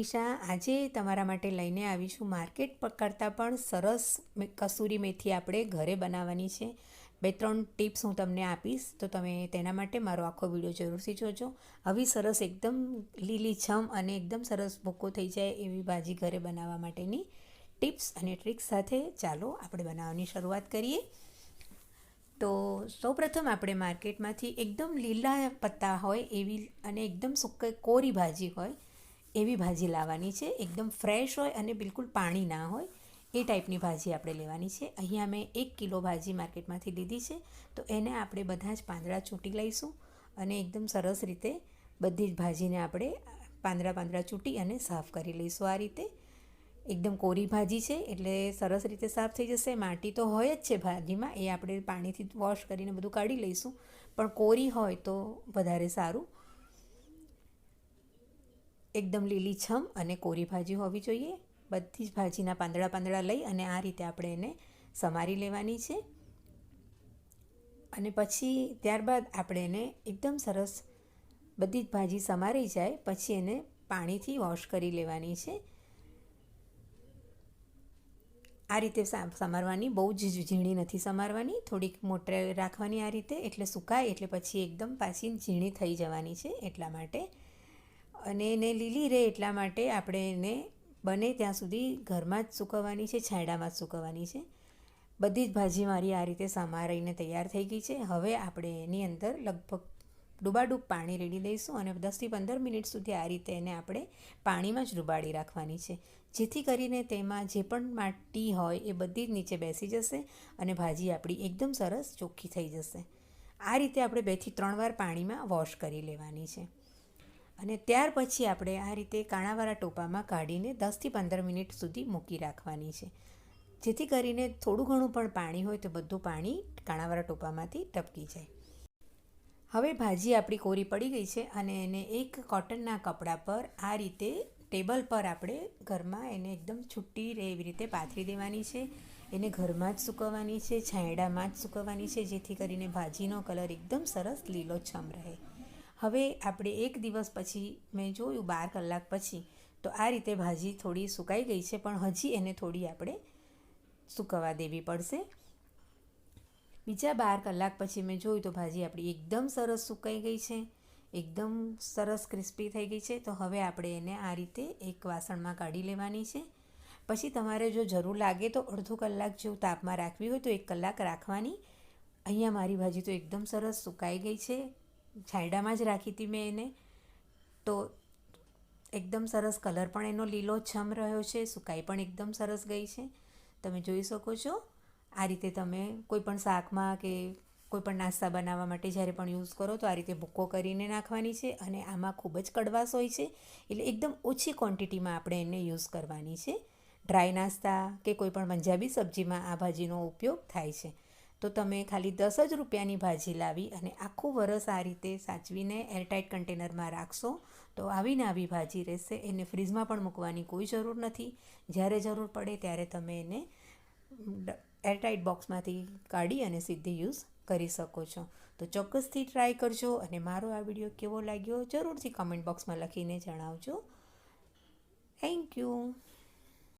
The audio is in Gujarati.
મનીષા આજે તમારા માટે લઈને આવીશું. માર્કેટ કરતાં પણ સરસ કસૂરી મેથી આપણે ઘરે બનાવવાની છે. બે ત્રણ ટિપ્સ હું તમને આપીશ, તો તમે તેના માટે મારો આખો વીડિયો જરૂરથી જોજો આવી સરસ એકદમ લીલી છમ અને એકદમ સરસ ભૂકો થઈ જાય એવી ભાજી ઘરે બનાવવા માટેની ટિપ્સ અને ટ્રિક્સ સાથે ચાલો આપણે બનાવવાની શરૂઆત કરીએ. તો સૌપ્રથમ આપણે માર્કેટમાંથી એકદમ લીલા પત્તા હોય એવી અને એકદમ સુક કોરી ભાજી હોય એવી ભાજી લાવવાની છે. એકદમ ફ્રેશ હોય અને બિલકુલ પાણી ના હોય એ ટાઈપની ભાજી આપણે લેવાની છે. અહીંયા મેં એક કિલો ભાજી માર્કેટમાંથી લીધી છે. તો એને આપણે બધા જ પાંદડા ચૂંટી લઈશું અને એકદમ સરસ રીતે બધી જ ભાજીને આપણે પાંદડા પાંદડા ચૂંટી અને સાફ કરી લઈશું આ રીતે. એકદમ કોરી ભાજી છે એટલે સરસ રીતે સાફ થઈ જશે. માટી તો હોય જ છે ભાજીમાં એ આપણે પાણીથી વોશ કરીને બધું કાઢી લઈશું. પણ કોરી હોય તો વધારે સારું. એકદમ લીલીછમ અને કોરી ભાજી હોવી જોઈએ. બધી જ ભાજીના પાંદડા પાંદડા લઈ અને આ રીતે આપણે એને સમારી લેવાની છે. અને પછી ત્યારબાદ આપણે એને એકદમ સરસ બધી જ ભાજી સમારી જાય, પછી એને પાણીથી વોશ કરી લેવાની છે. આ રીતે સમારવાની, બહુ જ ઝીણી નથી સમારવાની. થોડીક મોટે રાખવાની આ રીતે, એટલે સુકાય, એટલે પછી એકદમ પાછી ઝીણી થઈ જવાની છે એટલા માટે. અને એને લીલી રહે એટલા માટે આપણે એને બને ત્યાં સુધી ઘરમાં જ સૂકવવાની છે, છાંયડામાં જ સૂકવવાની છે. બધી જ ભાજી મારી આ રીતે સમારીને તૈયાર થઈ ગઈ છે. હવે આપણે એની અંદર લગભગ ડૂબાડૂબ પાણી રેડી દઈશું અને દસથી પંદર મિનિટ સુધી આ રીતે એને આપણે પાણીમાં જ ડૂબાડી રાખવાની છે. જેથી કરીને તેમાં જે પણ માટી હોય એ બધી જ નીચે બેસી જશે અને ભાજી આપણી એકદમ સરસ ચોખ્ખી થઈ જશે. આ રીતે આપણે બેથી ત્રણ વાર પાણીમાં વોશ કરી લેવાની છે. અને ત્યાર પછી આપણે આ રીતે કાણાવાળા ટોપામાં કાઢીને દસથી પંદર મિનિટ સુધી મૂકી રાખવાની છે. જેથી કરીને થોડું ઘણું પણ પાણી હોય તો બધું પાણી કાણાવાળા ટોપામાંથી ટપકી જાય. હવે ભાજી આપણી કોરી પડી ગઈ છે અને એને એક કોટનના કપડાં પર આ રીતે ટેબલ પર આપણે ઘરમાં એને એકદમ છૂટી રહે એવી રીતે પાથરી દેવાની છે. એને ઘરમાં જ સૂકવવાની છે, છાંયડામાં જ સૂકવવાની છે, જેથી કરીને ભાજીનો કલર એકદમ સરસ લીલોછમ રહે. હવે આપણે એક દિવસ પછી, મેં જોયું બાર કલાક પછી, તો આ રીતે ભાજી થોડી સુકાઈ ગઈ છે, પણ હજી એને થોડી આપણે સૂકવવા દેવી પડશે. બીજા બાર કલાક પછી મેં જોયું તો ભાજી આપણી એકદમ સરસ સુકાઈ ગઈ છે, એકદમ સરસ ક્રિસ્પી થઈ ગઈ છે, તો હવે આપણે એને આ રીતે એક વાસણમાં કાઢી લેવાની છે. પછી તમારે જો જરૂર લાગે તો અડધો કલાક જેવું તાપમાં રાખવી હોય તો એક કલાક રાખવાની. અહીંયા મારી ભાજી તો એકદમ સરસ સુકાઈ ગઈ છે. છાંયડામાં જ રાખી હતી મેં એને. તો એકદમ સરસ કલર પણ એનો લીલો છમ રહ્યો છે, સુકાઈ પણ એકદમ સરસ ગઈ છે. તમે જોઈ શકો છો, આ રીતે તમે કોઈ પણ શાકમાં કે કોઈપણ નાસ્તા બનાવવા માટે જ્યારે પણ યુઝ કરો તો આ રીતે ભૂકો કરીને નાખવાની છે અને આમાં ખૂબ જ કડવાશ હોય છે. એટલે એકદમ ઓછી ક્વોન્ટિટીમાં આપણે એને યુઝ કરવાની છે. ડ્રાય નાસ્તા કે કોઈપણ પંજાબી સબ્જીમાં આ ભાજીનો ઉપયોગ થાય છે. તો તમે ખાલી દસ જ રૂપિયાની ભાજી લાવી અને આખું વરસ આ રીતે સાચવીને એરટાઇટ કન્ટેનરમાં રાખશો, તો આવીને આવી ભાજી રહેશે. એને ફ્રીજમાં પણ મૂકવાની કોઈ જરૂર નથી. જ્યારે જરૂર પડે ત્યારે તમે એને એરટાઇટ બોક્સમાંથી કાઢી અને સીધી યુઝ કરી શકો છો. તો ચોક્કસથી ટ્રાય કરજો અને મારો આ વીડિયો કેવો લાગ્યો જરૂરથી કમેન્ટ બોક્સમાં લખીને જણાવજો. Thank you